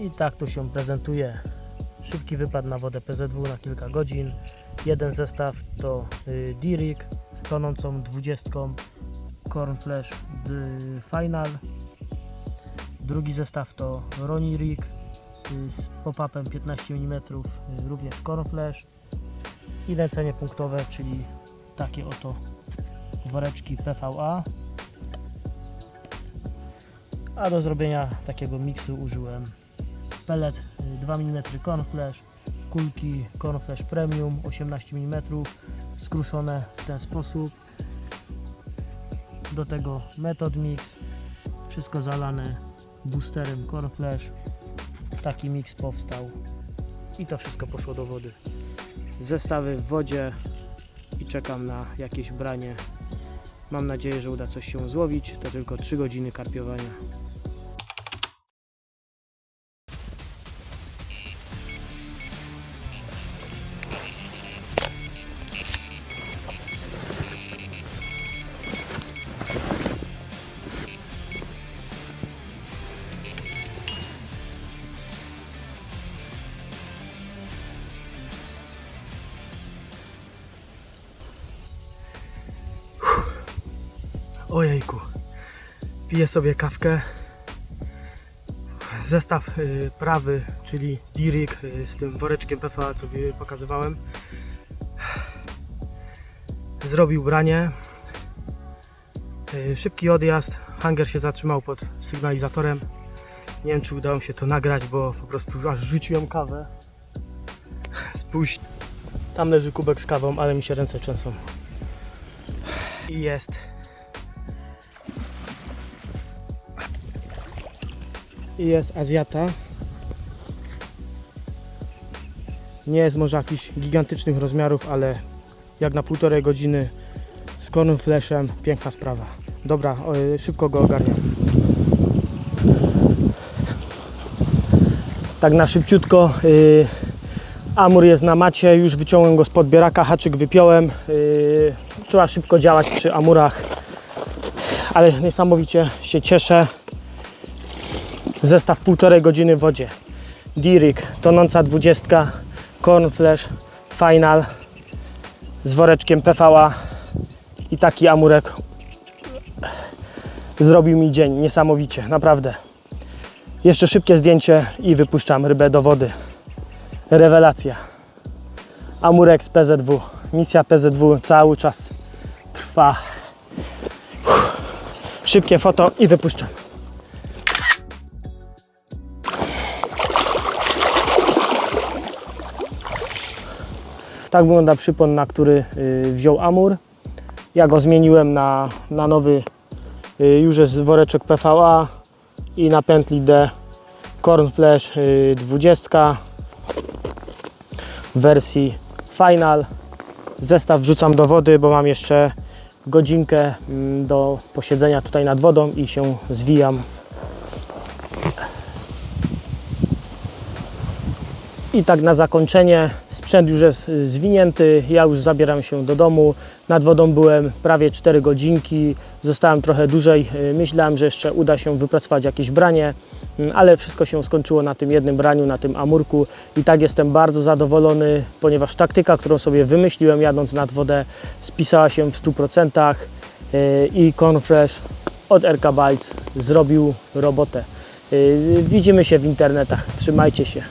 I tak to się prezentuje. Szybki wypad na wodę PZW na kilka godzin. Jeden zestaw to y, D-Rig z tonącą 20 Corn Flash y, Final. Drugi zestaw to Roni Rig y, z pop-upem 15 mm, również Corn Flash. I nęcenie punktowe, czyli takie oto woreczki PVA. A do zrobienia takiego miksu użyłem pellet y, 2 mm Corn Flash, kulki Corn Flash Premium 18 mm skruszone w ten sposób. Do tego Method Mix, wszystko zalane boosterem Corn Flash. Taki mix powstał i to wszystko poszło do wody. Zestawy w wodzie i czekam na jakieś branie. Mam nadzieję, że uda coś się złowić. To tylko 3 godziny karpiowania. Ojejku. Piję sobie kawkę. Zestaw y, prawy, czyli D-Rig y, z tym woreczkiem PFA, co pokazywałem. Zrobił branie. Y, Szybki odjazd. Hanger się zatrzymał pod sygnalizatorem. Nie wiem, czy udało mi się to nagrać, bo po prostu aż rzuciłem kawę. Spójrz, tam leży kubek z kawą, ale mi się ręce trzęsą. I jest. I jest Azjata. Nie jest może jakichś gigantycznych rozmiarów, ale jak na półtorej godziny z kornym flashem, piękna sprawa. Dobra, o, szybko go ogarniam. Tak na szybciutko. Yy, Amur jest na macie, już wyciąłem go z podbieraka, haczyk wypiąłem. Yy, trzeba szybko działać przy Amurach, ale niesamowicie się cieszę. Zestaw półtorej godziny w wodzie. D-Rig, tonąca 20, Corn Flash, Final z woreczkiem PVA i taki amurek zrobił mi dzień, niesamowicie, naprawdę. Jeszcze szybkie zdjęcie i wypuszczam rybę do wody. Rewelacja. Amurek z PZW. Misja PZW cały czas trwa. Uff. Szybkie foto i wypuszczam. Tak wygląda przypon, na który y, wziął Amur. Ja go zmieniłem na, na nowy, y, już jest woreczek PVA i na pętli D Corn Flash y, 20 w wersji Final. Zestaw wrzucam do wody, bo mam jeszcze godzinkę mm, do posiedzenia tutaj nad wodą i się zwijam. I tak na zakończenie, sprzęt już jest zwinięty, ja już zabieram się do domu. Nad wodą byłem prawie 4 godzinki, zostałem trochę dłużej. y, Myślałem, że jeszcze uda się wypracować jakieś branie, mm, ale wszystko się skończyło na tym jednym braniu, na tym amurku. I tak jestem bardzo zadowolony, ponieważ taktyka, którą sobie wymyśliłem jadąc nad wodę, spisała się w 100% y, i Cornfresh od RK Bites zrobił robotę. Y, Widzimy się w internetach, trzymajcie się.